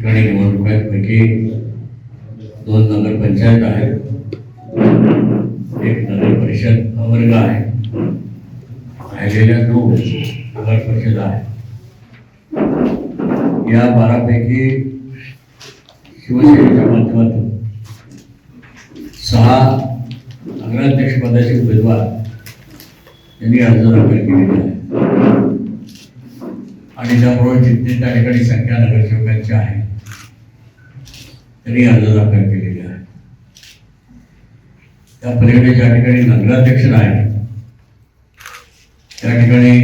ठिकाणी निवडणूक आहेत पैकी दोन नगरपंचायत आहेत एक नगर परिषद वर्ग आहे. राहिलेल्या दोन नगर परिषद आहे या बारापैकी शिवसेनेच्या माध्यमातून सहा नगराध्यक्ष पदाचे उमेदवार यांनी अर्ज दाखल केलेले आहे आणि त्याबरोबर जितकी त्या ठिकाणी संख्या नगरसेवकांची आहे. त्यांनी अर्ज दाखल केलेले आहे त्या पलीकडे ज्या ठिकाणी नगराध्यक्ष आहे त्या ठिकाणी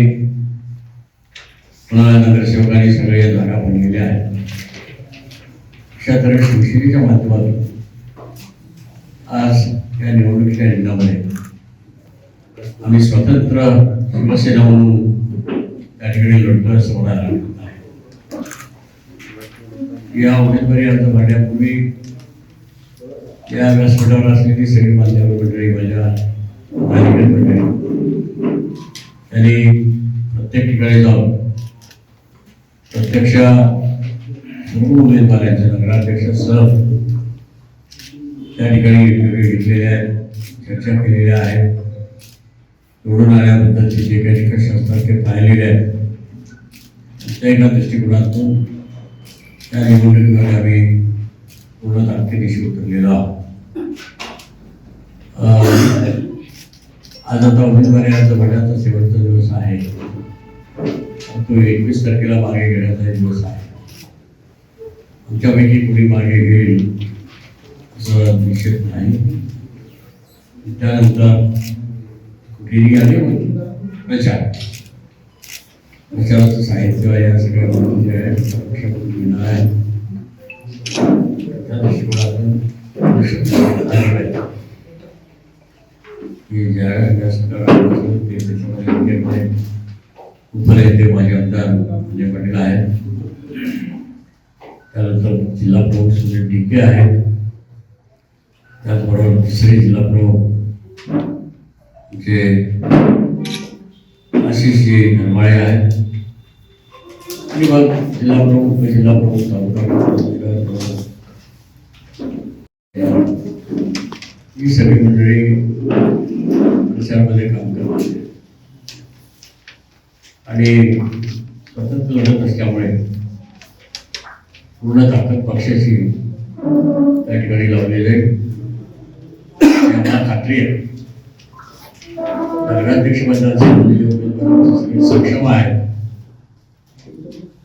पुन्हा नगरसेवकांनी सगळे जागा बनलेल्या आहेत. अशा तऱ्हे शिवसेनेच्या माध्यमातून आज या निवडणुकीच्या रिंगणामध्ये आम्ही स्वतंत्र शिवसेना म्हणून त्या ठिकाणी लढतोय समोर आला या उमेदवारी अर्ज भरण्यापूर्वी या व्यासपीठावर असलेली सगळी माध्यम मंडळी माझ्या नागरिक मंडळी त्यांनी प्रत्येक ठिकाणी जाऊन प्रत्यक्ष सर्व उमेदवारांच्या नगराध्यक्षासह त्या ठिकाणी इंटरव्ह्यू घेतलेले आहेत चर्चा केलेल्या आहेत निवडून आल्याबद्दलचे जे काही निकष असतात ते पाहिलेले आहेत. त्या एका दृष्टिकोनातून त्या निवडणुकीमध्ये आम्ही पूर्ण ताकदीशी उतरलेलो आहोत आज आता उमेदवारी अर्ज भरण्याचा शेवटचा दिवस आहे. तो एकवीस तारखेला मागे घेण्याचा दिवस आहे. आमच्यापैकी कुणी मागे घेईल असं निश्चित नाही. त्यानंतर कुठेही आले प्रचार. प्रचाराचं साहित्य या सगळ्या गोष्टी ज्या आहेत पक्षाकडून घेणं आहे त्या दृष्टिकोनातून आलेलं आहे. की ज्या ज्या सरकारापासून ते त्याच्यामध्ये योग्यपणे उपरे ते माझे आमदार म्हणजे पाटील आहेत त्यानंतर जिल्हा प्रमुख सुनील डिके आहेत त्याचबरोबर तिसरे जिल्हा प्रमुख जे आशिषजी नरमाळे आहेत आणि मग जिल्हा प्रमुख जिल्हा प्रमुख तालुका प्रमुख, जिल्हा प्रमुख ही। सगळी मंडळी प्रचारामध्ये काम करतात आणि सतत लढत असल्यामुळे पूर्ण ताकद पक्षाची त्या ठिकाणी लावलेली आहे. खात्री आहे. नगराध्यक्षपदाचे मंडळाचे सक्षम आहेत.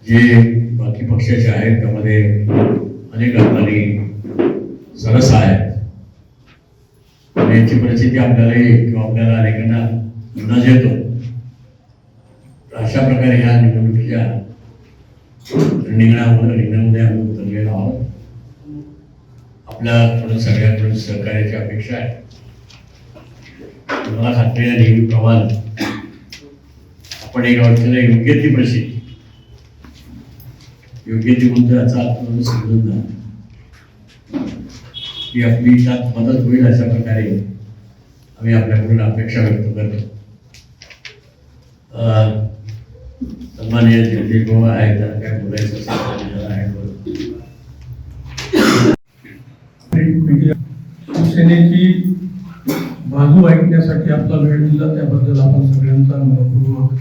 जे बाकी पक्षाचे आहेत त्यामध्ये अनेक अडचणी सरस आहेत. आणि यांची परिस्थिती आपल्याला येईल किंवा आपल्याला अनेकांना अंदाज येतो. अशा प्रकारे ह्या निवडणुकीच्या रिंगणामध्ये रिंगणामध्ये आम्ही उतरलेलो आहोत. आपल्याकडून सगळ्यांकडून सहकार्याची अपेक्षा आहे. मला खात्री नेहमीप्रमाणे आपण एका व्यक्तीला योग्य ती प्रसिद्धी योग्य ती म्हणजे याचा अर्थ म्हणजे समजून जा की आपली त्यात मदत होईल अशा प्रकारे आम्ही आपल्याकडून अपेक्षा व्यक्त करतो. सन्मान्य सन्माननीय जगदीश भाऊ आहेत त्यांना काय बोलायचं असेल आहे शिवसेनेची बाजू ऐकण्यासाठी आपला वेळ दिला. त्याबद्दल आपण सगळ्यांचा मनपूर्वक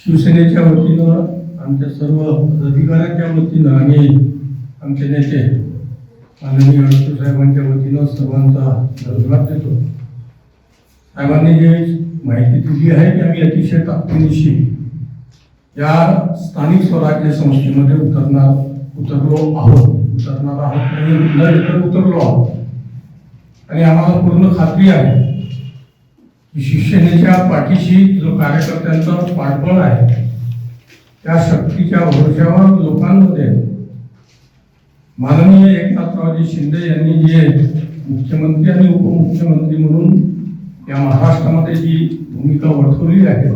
शिवसेनेच्या वतीनं आमच्या सर्व अधिकाऱ्यांच्या वतीनं आणि आमचे नेते माननीय अडसू साहेबांच्या वतीनं सर्वांचा धन्यवाद देतो. साहेबांनी जे माहिती दिली आहे की आम्ही अतिशय ताकदीनिशी या स्थानिक स्वराज्य संस्थेमध्ये उतरणार उतरलो आहोत. उतरणार आहोत आणि तर उतरलो आहोत. आणि आम्हाला पूर्ण खात्री आहे की शिवसेनेच्या पाठीशी जो कार्यकर्त्यांचा पाठबळ आहे त्या शक्तीच्या भरोश्यावर लोकांमध्ये माननीय एकनाथरावजी शिंदे यांनी जे मुख्यमंत्री आणि उपमुख्यमंत्री म्हणून या महाराष्ट्रामध्ये जी भूमिका वठवली आहे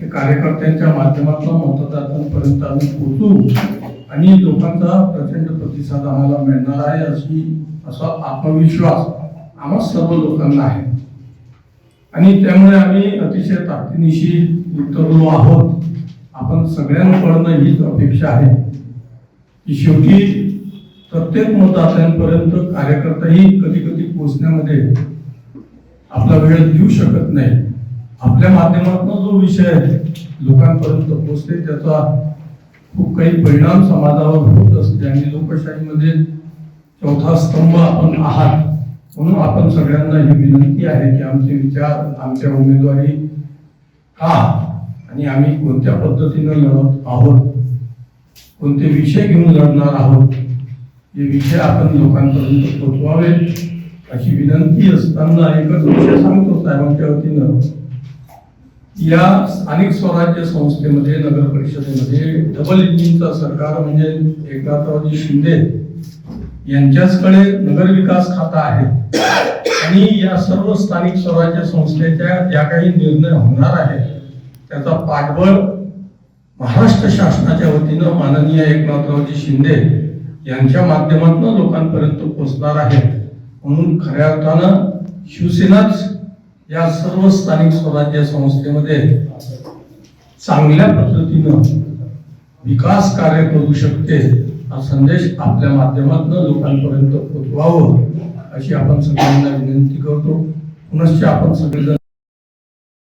ते कार्यकर्त्यांच्या माध्यमातून मतदारांपर्यंत आम्ही पोहोचू. आणि लोकांचा प्रचंड प्रतिसाद आम्हाला मिळणार आहे अशी असा आत्मविश्वास आम्हा सर्व लोकांना आहे. आणि त्यामुळे आम्ही अतिशय ताकदीनिशी उतरलो आहोत. आपण सगळ्यांकडनं हीच अपेक्षा आहे. की शेवटी प्रत्येक मतदात्यांपर्यंत कार्यकर्ताही कधी कधी पोचण्यामध्ये आपला वेळ देऊ शकत नाही. आपल्या माध्यमातून जो विषय लोकांपर्यंत पोचते त्याचा खूप काही परिणाम समाजावर होत असते आणि लोकशाहीमध्ये चौथा स्तंभ आपण आहात. म्हणून आपण सगळ्यांना ही विनंती आहे की आमचे विचार आमच्या उमेदवारी का? आणि आम्ही कोणत्या पद्धतीनं लढत आहोत? कोणते विषय घेऊन लढणार आहोत? हे विषय आपण लोकांपर्यंत पोचवावेत अशी विनंती असताना एकच विषय सांगतो साहेबांच्या वतीनं. या स्थानिक स्वराज्य संस्थेमध्ये नगर परिषदेमध्ये डबल इंजिनचं सरकार म्हणजे एकनाथरावजी शिंदे यांच्याचकडे नगर विकास खाता आहे आणि या सर्व स्थानिक स्वराज्य संस्थेच्या ज्या काही निर्णय होणार आहेत त्याचा पाठबळ महाराष्ट्र शासनाच्या वतीनं माननीय एकनाथरावजी शिंदे यांच्या माध्यमातून लोकांपर्यंत पोहोचणार आहे म्हणून खऱ्या अर्थानं शिवसेनाच या सर्व स्थानिक स्वराज्य संस्थेमध्ये चांगल्या पद्धतीनं विकास कार्य करू शकते हा संदेश आपल्या माध्यमातून लोकांपर्यंत पोचवावं अशी आपण सगळ्यांना विनंती करतो. पुनश्च आपण सगळेजण